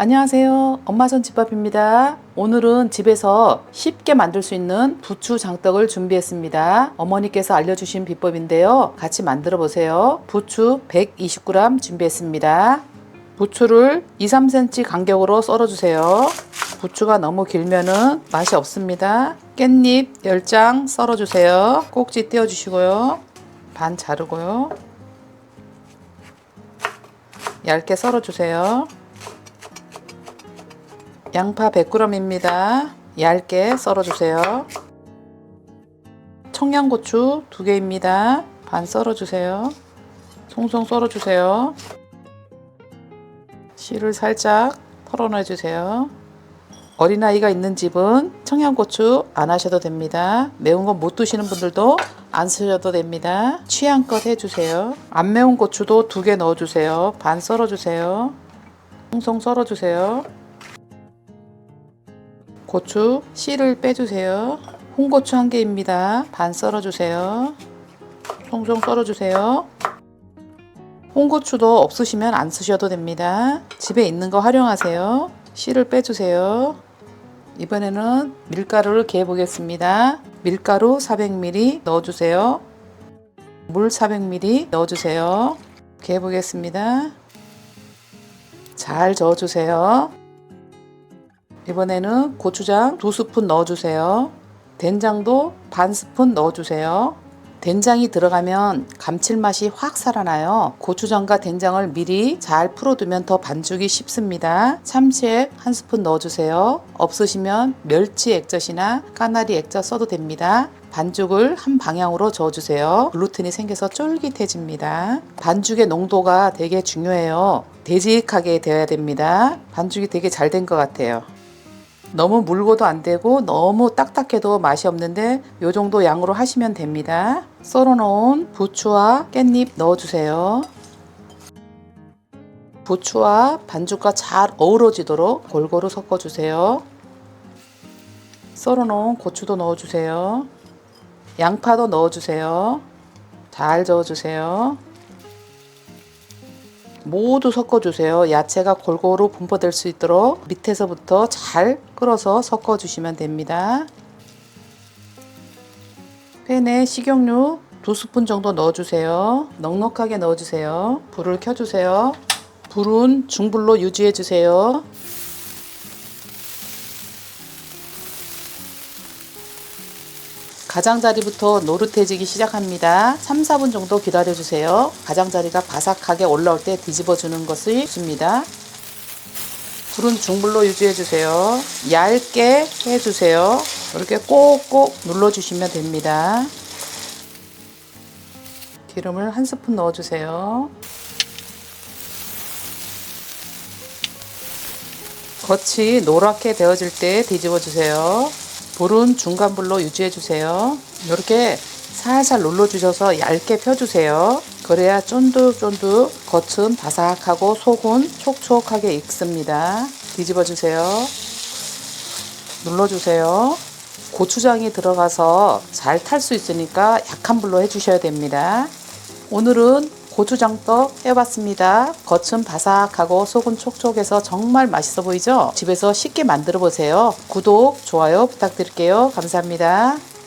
안녕하세요. 엄마선 집밥입니다. 오늘은 집에서 쉽게 만들 수 있는 부추 장떡을 준비했습니다. 어머니께서 알려주신 비법인데요. 같이 만들어 보세요. 부추 120g 준비했습니다. 부추를 2, 3cm 간격으로 썰어주세요. 부추가 너무 길면은 맛이 없습니다. 깻잎 10장 썰어주세요. 꼭지 떼어주시고요. 반 자르고요. 얇게 썰어주세요. 양파 100g입니다. 얇게 썰어주세요. 청양고추 2개입니다. 반 썰어주세요. 송송 썰어주세요. 씨를 살짝 털어내주세요. 어린아이가 있는 집은 청양고추 안 하셔도 됩니다. 매운 거못 드시는 분들도 안 쓰셔도 됩니다. 취향껏 해주세요. 안 매운 고추도 두 개 넣어주세요. 반 썰어주세요. 송송 썰어주세요. 고추 씨를 빼주세요. 홍고추 한 개입니다. 반 썰어주세요. 송송 썰어주세요. 홍고추도 없으시면 안 쓰셔도 됩니다. 집에 있는 거 활용하세요. 씨를 빼주세요. 이번에는 밀가루를 개해 보겠습니다. 밀가루 400ml 넣어주세요. 물 400ml 넣어주세요. 개해 보겠습니다. 잘 저어주세요. 이번에는 고추장 두 스푼 넣어주세요. 된장도 반 스푼 넣어주세요. 된장이 들어가면 감칠맛이 확 살아나요. 고추장과 된장을 미리 잘 풀어두면 더 반죽이 쉽습니다. 참치액 한 스푼 넣어주세요. 없으시면 멸치 액젓이나 까나리 액젓 써도 됩니다. 반죽을 한 방향으로 저어주세요. 글루텐이 생겨서 쫄깃해집니다. 반죽의 농도가 되게 중요해요. 되직하게 되어야 됩니다. 반죽이 되게 잘 된 것 같아요. 너무 물고도 안 되고 너무 딱딱해도 맛이 없는데 요 정도 양으로 하시면 됩니다. 썰어 놓은 부추와 깻잎 넣어주세요. 부추와 반죽과 잘 어우러지도록 골고루 섞어주세요. 썰어 놓은 고추도 넣어주세요. 양파도 넣어주세요. 잘 저어주세요. 모두 섞어주세요. 야채가 골고루 분포될 수 있도록 밑에서부터 잘 끌어서 섞어주시면 됩니다. 팬에 식용유 두 스푼 정도 넣어주세요. 넉넉하게 넣어주세요. 불을 켜주세요. 불은 중불로 유지해주세요. 가장자리부터 노릇해지기 시작합니다. 3, 4분 정도 기다려주세요. 가장자리가 바삭하게 올라올 때 뒤집어주는 것이 좋습니다. 불은 중불로 유지해주세요. 얇게 해주세요. 이렇게 꼭꼭 눌러주시면 됩니다. 기름을 한 스푼 넣어주세요. 겉이 노랗게 되어질 때 뒤집어 주세요. 불은 중간 불로 유지해 주세요. 이렇게 살살 눌러 주셔서 얇게 펴 주세요. 그래야 쫀득쫀득 겉은 바삭하고 속은 촉촉하게 익습니다. 뒤집어 주세요. 눌러 주세요. 고추장이 들어가서 잘 탈 수 있으니까 약한 불로 해 주셔야 됩니다. 오늘은 고추장떡 해봤습니다. 겉은 바삭하고 속은 촉촉해서 정말 맛있어 보이죠? 집에서 쉽게 만들어 보세요. 구독, 좋아요 부탁드릴게요. 감사합니다.